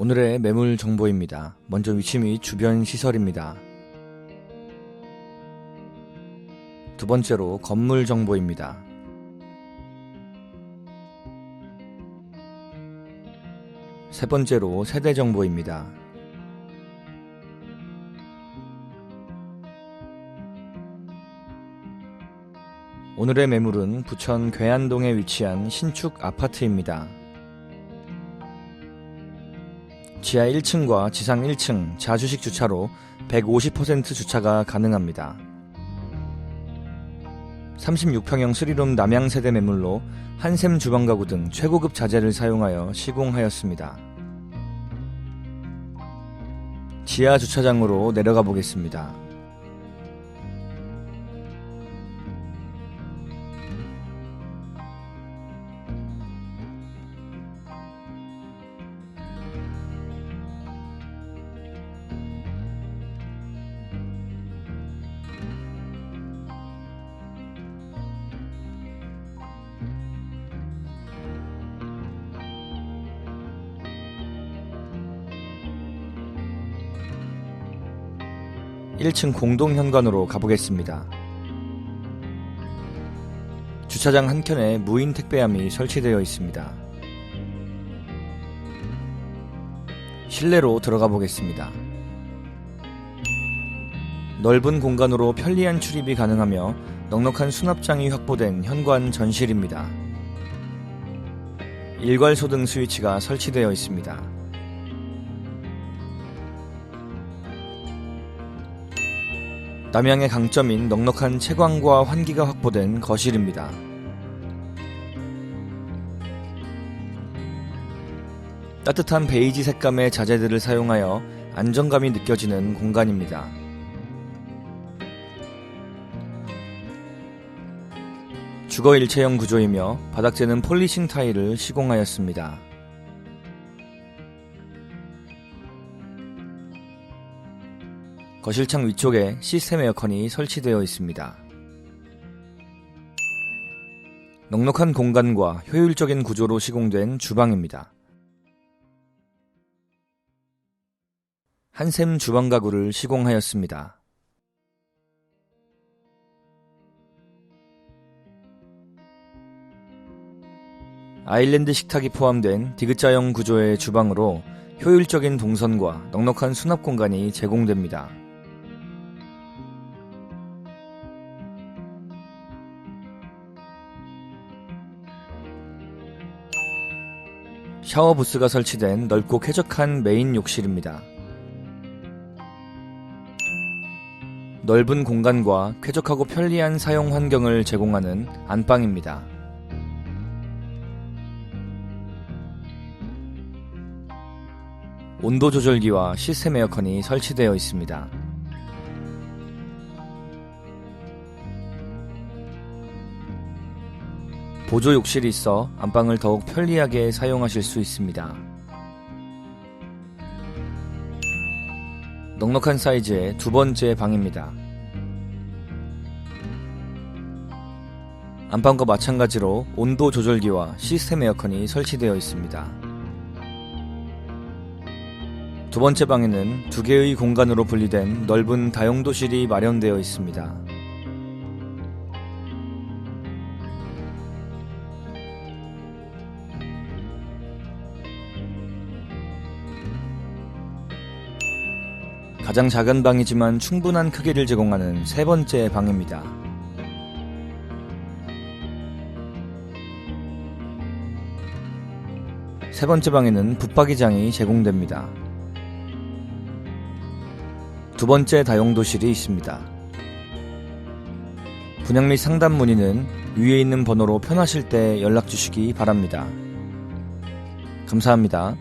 오늘의 매물 정보입니다. 먼저 위치 및 주변 시설입니다. 두 번째로 건물 정보입니다. 세 번째로 세대 정보입니다. 오늘의 매물은 부천 괴안동에 위치한 신축 아파트입니다. 지하 1층과 지상 1층 자주식 주차로 150% 주차가 가능합니다. 36평형 3룸 남양 세대 매물로 한샘 주방 가구 등 최고급 자재를 사용하여 시공하였습니다. 지하 주차장으로 내려가 보겠습니다. 일층 공동 현관으로 가보겠습니다. 주차장 한켠에 무인 택배함이 설치되어 있습니다. 실내로 들어가 보겠습니다. 넓은 공간으로 편리한 출입이 가능하며 넉넉한 수납장이 확보된 현관 전실입니다. 일괄 소등 스위치가 설치되어 있습니다. 남양의 강점인 넉넉한 채광과 환기가 확보된 거실입니다. 따뜻한 베이지 색감의 자재들을 사용하여 안정감이 느껴지는 공간입니다. 주거 일체형 구조이며 바닥재는 폴리싱 타일을 시공하였습니다. 거실창 위쪽에 시스템 에어컨이 설치되어 있습니다. 넉넉한 공간과 효율적인 구조로 시공된 주방입니다. 한샘 주방 가구를 시공하였습니다. 아일랜드 식탁이 포함된 디귿자형 구조의 주방으로 효율적인 동선과 넉넉한 수납 공간이 제공됩니다. 샤워 부스가 설치된 넓고 쾌적한 메인 욕실입니다. 넓은 공간과 쾌적하고 편리한 사용 환경을 제공하는 안방입니다. 온도 조절기와 시스템 에어컨이 설치되어 있습니다. 보조 욕실이 있어 안방을 더욱 편리하게 사용하실 수 있습니다. 넉넉한 사이즈의 두 번째 방입니다. 안방과 마찬가지로 온도 조절기와 시스템 에어컨이 설치되어 있습니다. 두 번째 방에는 두 개의 공간으로 분리된 넓은 다용도실이 마련되어 있습니다. 가장 작은 방이지만 충분한 크기를 제공하는 세 번째 방입니다. 세 번째 방에는 붙박이장이 제공됩니다. 두 번째 다용도실이 있습니다. 분양 및 상담 문의는 위에 있는 번호로 편하실 때 연락 주시기 바랍니다. 감사합니다.